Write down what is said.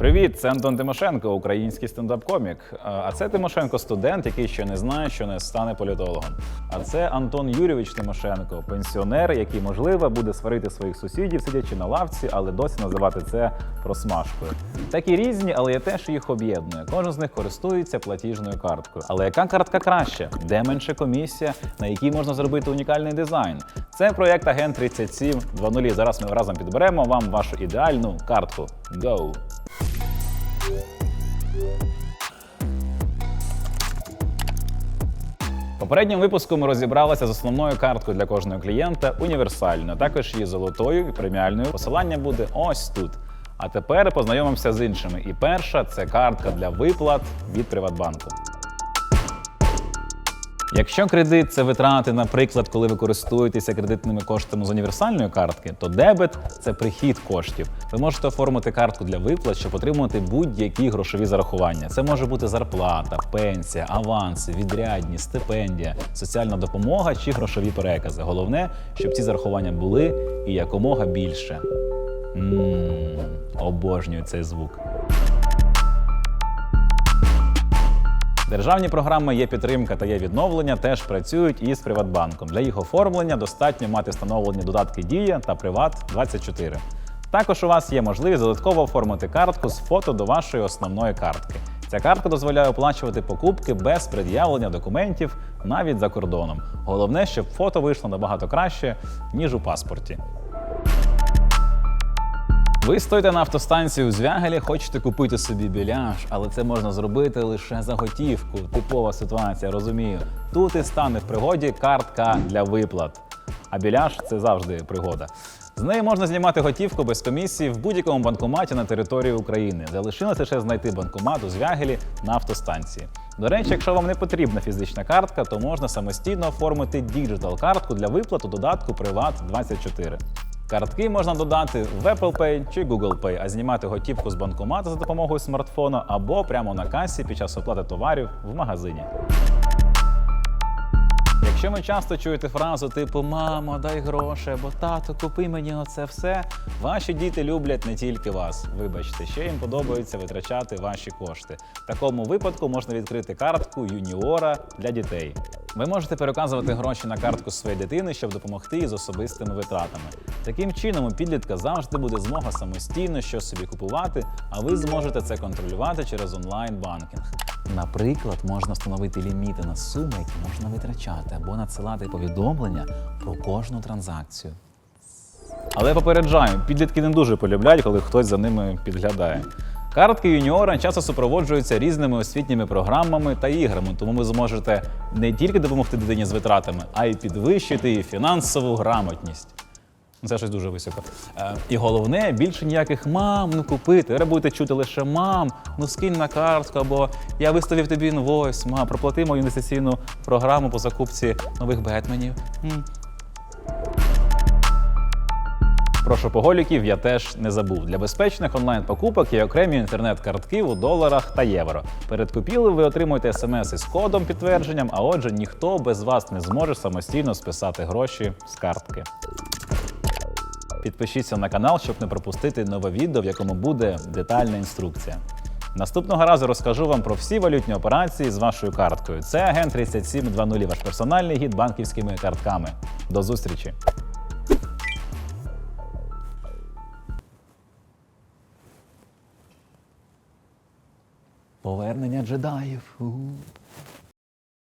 Привіт, це Антон Тимошенко, український стендап-комік. А це Тимошенко студент, який ще не знає, що не стане політологом. А це Антон Юрійович Тимошенко, пенсіонер, який, можливо, буде сварити своїх сусідів, сидячи на лавці, але досі називати це просмажкою. Такі різні, але є те, що їх об'єднує. Кожен з них користується платіжною карткою. Але яка картка краще? Де менше комісія, на якій можна зробити унікальний дизайн? Це проєкт Агент 37 2.0. Зараз ми разом підберемо вам вашу ідеальну картку. Go! Попередньому випуску ми розібралися з основною карткою для кожного клієнта універсальною, також її золотою і преміальною. Посилання буде ось тут. А тепер познайомимося з іншими. І перша це картка для виплат від Приватбанку. Якщо кредит це витрати, наприклад, коли ви користуєтеся кредитними коштами з універсальної картки, то дебет це прихід коштів. Ви можете оформити картку для виплат, щоб отримувати будь-які грошові зарахування. Це може бути зарплата, пенсія, аванси, відрядні, стипендія, соціальна допомога чи грошові перекази. Головне, щоб ці зарахування були і якомога більше. Ммм, обожнюю цей звук. Державні програми є підтримка та є відновлення теж працюють із Приватбанком. Для їх оформлення достатньо мати встановлені додатки Дія та Приват 24. Також у вас є можливість додатково оформити картку з фото до вашої основної картки. Ця картка дозволяє оплачувати покупки без пред'явлення документів навіть за кордоном. Головне, щоб фото вийшло набагато краще, ніж у паспорті. Ви стоїте на автостанції у Звягелі, хочете купити собі біляш, але це можна зробити лише за готівку. Типова ситуація, розумію. Тут і стане в пригоді картка для виплат. А біляш це завжди пригода. З неї можна знімати готівку без комісії в будь-якому банкоматі на території України. Залишилось лише знайти банкомат у Звягелі на автостанції. До речі, якщо вам не потрібна фізична картка, то можна самостійно оформити діджитал картку для виплат у додатку Приват 24. Картки можна додати в Apple Pay чи Google Pay, а знімати готівку з банкомату за допомогою смартфона або прямо на касі під час оплати товарів в магазині. Якщо ви часто чуєте фразу типу Мамо, дай гроші або тато, купи мені оце все, ваші діти люблять не тільки вас. Вибачте, ще їм подобається витрачати ваші кошти. В такому випадку можна відкрити картку юніора для дітей. Ви можете переказувати гроші на картку своєї дитини, щоб допомогти їй з особистими витратами. Таким чином, у підлітка завжди буде змога самостійно щось собі купувати, а ви зможете це контролювати через онлайн-банкінг. Наприклад, можна встановити ліміти на суми, які можна витрачати, або надсилати повідомлення про кожну транзакцію. Але попереджаю, підлітки не дуже полюбляють, коли хтось за ними підглядає. Картки юніора часто супроводжуються різними освітніми програмами та іграми, тому ви зможете не тільки допомогти дитині з витратами, а й підвищити її фінансову грамотність. Це щось дуже високо. Е, і головне, більше ніяких мам, ну купи. Тепер будете чути лише мам, ну скинь на картку, або я виставив тобі інвойс, мам, проплати мою інвестиційну програму по закупці нових бетменів. М. Про шопоголіків я теж не забув. Для безпечних онлайн-покупок є окремі інтернет-картки у доларах та євро. Перед купівлею ви отримуєте смс із кодом підтвердженням, а отже, ніхто без вас не зможе самостійно списати гроші з картки. Підпишіться на канал, щоб не пропустити нове відео, в якому буде детальна інструкція. Наступного разу розкажу вам про всі валютні операції з вашою карткою. Це агент 3720, ваш персональний гід банківськими картками. До зустрічі! Повернення джедаїв.